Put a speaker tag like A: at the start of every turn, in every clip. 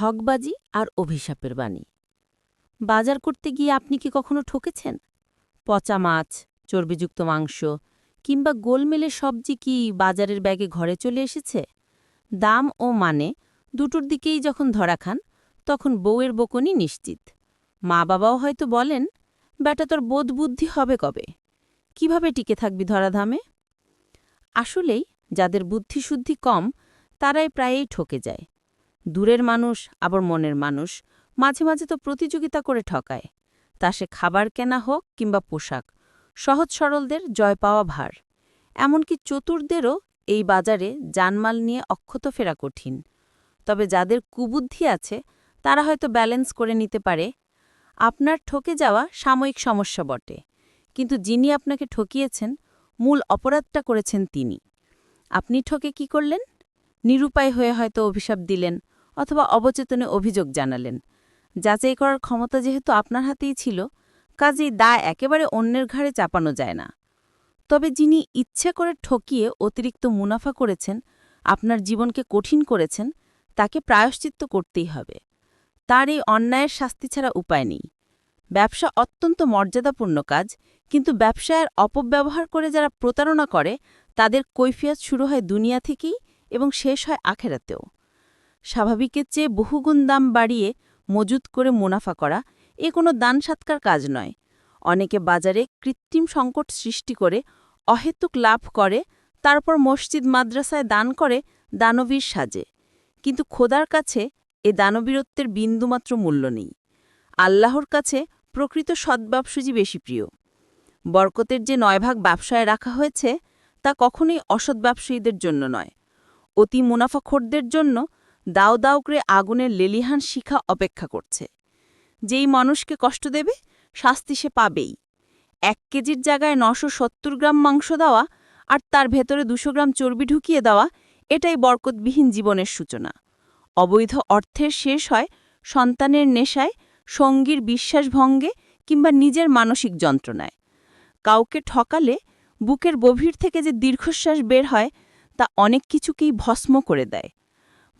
A: ঠগবাজি আর অভিশাপের বাণী। বাজার করতে গিয়ে আপনি কি কখনো ঠকেছেন? পচা মাছ, চর্বিযুক্ত মাংস কিংবা গোলমেলে সবজি কি বাজারের ব্যাগে ঘরে চলে এসেছে? দাম ও মানে দুটোর দিকেই যখন ধরা খান, তখন বউয়ের বকনি নিশ্চিত। মা বাবাও হয়তো বলেন, বেটা, তোর বোধ বুদ্ধি হবে কবে? কীভাবে টিকে থাকবি ধরাধামে? আসলেই, যাদের বুদ্ধিশুদ্ধি কম, তারাই প্রায়ই ঠকে যায়। দূরের মানুষ, আবার মনের মানুষ, মাঝে মাঝে তো প্রতিযোগিতা করে ঠকায়। তা সে খাবার কেনা হোক কিংবা পোশাক, সহজ সরলদের জয় পাওয়া ভার। এমনকি চতুরদেরও এই বাজারে জানমাল নিয়ে অক্ষত ফেরা কঠিন। তবে যাদের কুবুদ্ধি আছে, তারা হয়তো ব্যালেন্স করে নিতে পারে। আপনার ঠকে যাওয়া সাময়িক সমস্যা বটে। কিন্তু যিনি আপনাকে ঠকিয়েছেন, মূল অপরাধটা করেছেন তিনি। আপনি ঠকে কি করলেন? নিরুপায় হয়ে হয়তো অভিশাপ দিলেন অথবা অবচেতনে অভিযোগ জানালেন। যাচাই করার ক্ষমতা যেহেতু আপনার হাতেই ছিল, কাজেই দা একেবারে অন্যের ঘাড়ে চাপানো যায় না। তবে যিনি ইচ্ছে করে ঠকিয়ে অতিরিক্ত মুনাফা করেছেন, আপনার জীবনকে কঠিন করেছেন, তাকে প্রায়শ্চিত্ত করতেই হবে। তার এই অন্যায়ের শাস্তি ছাড়া উপায় নেই। ব্যবসা অত্যন্ত মর্যাদাপূর্ণ কাজ, কিন্তু ব্যবসায়ের অপব্যবহার করে যারা প্রতারণা করে, তাদের কৈফিয়ত শুরু হয় দুনিয়া থেকেই এবং শেষ হয় আখেরাতেও। স্বাভাবিকের চেয়ে বহুগুণ দাম বাড়িয়ে মজুত করে মুনাফা করা এ কোনো দান সাৎকার কাজ নয়। অনেকে বাজারে কৃত্রিম সংকট সৃষ্টি করে অহেতুক লাভ করে, তারপর মসজিদ, মাদ্রাসায় দান করে, দানবীর সাজে। কিন্তু খোদার কাছে এ দানবীরত্বের বিন্দুমাত্র মূল্য নেই। আল্লাহর কাছে প্রকৃত সদ্ব্যবসুজি বেশি প্রিয়। বরকতের যে নয় ভাগ ব্যবসায় রাখা হয়েছে, তা কখনোই অসৎ ব্যবসায়ীদের জন্য নয়। অতি মুনাফাখোরদের জন্য দাও দাও করে আগুনের লেলিহান শিখা অপেক্ষা করছে। যেই মানুষকে কষ্ট দেবে, শাস্তি সে পাবেই। এক কেজির জায়গায় নশো সত্তর গ্রাম মাংস দেওয়া আর তার ভেতরে দুশো গ্রাম চর্বি ঢুকিয়ে দেওয়া, এটাই বরকতবিহীন জীবনের সূচনা। অবৈধ অর্থের শেষ হয় সন্তানের নেশায়, সঙ্গীর বিশ্বাসভঙ্গে কিংবা নিজের মানসিক যন্ত্রণায়। কাউকে ঠকালে, বুকের গভীর থেকে যে দীর্ঘশ্বাস বের হয়, তা অনেক কিছুকেই ভস্ম করে দেয়।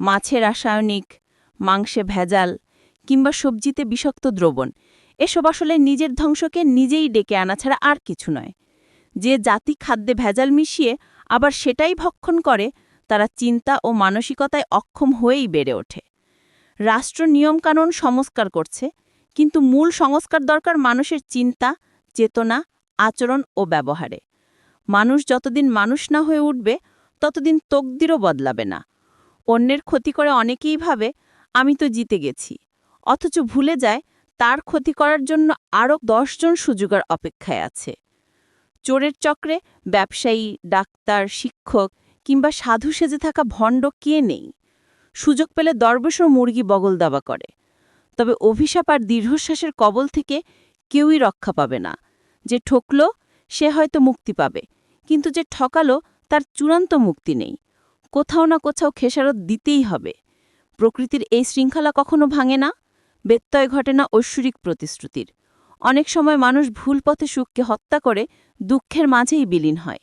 A: মাছে রাসায়নিক, মাংসে ভেজাল কিংবা সবজিতে বিষাক্ত দ্রবণ, এসব আসলে নিজের ধ্বংসকে নিজেই ডেকে আনা ছাড়া আর কিছু নয়। যে জাতি খাদ্যে ভেজাল মিশিয়ে আবার সেটাই ভক্ষণ করে, তারা চিন্তা ও মানসিকতায় অক্ষম হয়েই বেড়ে ওঠে। রাষ্ট্র নিয়মকানুন সংস্কার করছে, কিন্তু মূল সংস্কার দরকার মানুষের চিন্তা, চেতনা, আচরণ ও ব্যবহারে। মানুষ যতদিন মানুষ না হয়ে উঠবে, ততদিন তকদিরও বদলাবে না। অন্যের ক্ষতি করে অনেকেই ভাবে, আমি তো জিতে গেছি। অথচ ভুলে যায়, তার ক্ষতি করার জন্য আরও দশজন সুযোগের অপেক্ষায় আছে। চোরের চক্রে ব্যবসায়ী, ডাক্তার, শিক্ষক কিংবা সাধু সেজে থাকা ভণ্ড কে নেই? সুযোগ পেলে দরবেশও মুরগি বগল দাবা করে। তবে অভিশাপ আর দীর্ঘশ্বাসের কবল থেকে কেউই রক্ষা পাবে না। যে ঠকল, সে হয়তো মুক্তি পাবে, কিন্তু যে ঠকালো, তার চূড়ান্ত মুক্তি নেই। কোথাও না কোথাও খেসারত দিতেই হবে। প্রকৃতির এই শৃঙ্খলা কখনো ভাঙে না, ব্যত্যয় ঘটে না ঐশ্বরিক প্রতিশ্রুতির। অনেক সময় মানুষ ভুল পথে সুখকে হত্যা করে দুঃখের মাঝেই বিলীন হয়।